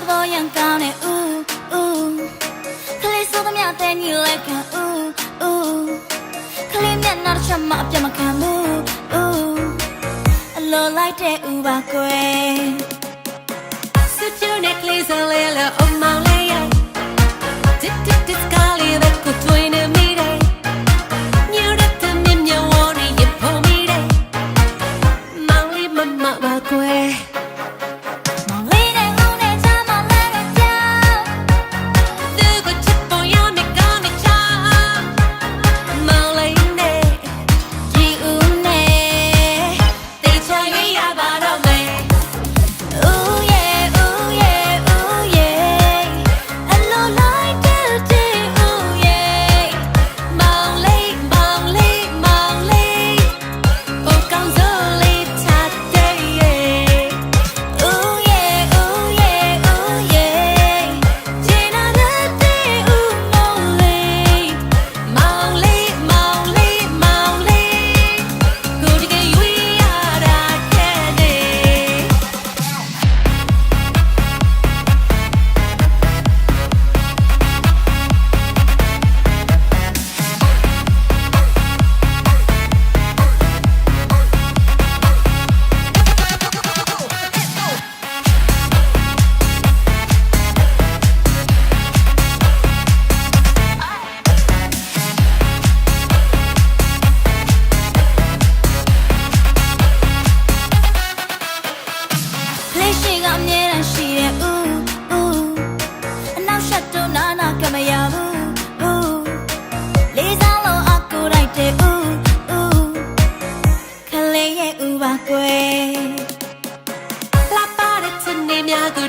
သဘောရန်ကောင်းတဲ့ ooh ooh ကလေးဆိုသမျှတဲ့ညီလက်က ooh ooh ကလေးမျက်နှာတစ်ချက်မှအပြတ်မခံဘူး ooh အလိုလိုက်တဲ့ ooh ပါကွယ်စွတ်ချုံတဲ့ကလေးဆိုလဲလို့ ရဲ့ ooh ooh ခလေးရဲ့ ooh ပါကွယ်လာပါတဲ့ချင်နေများသူ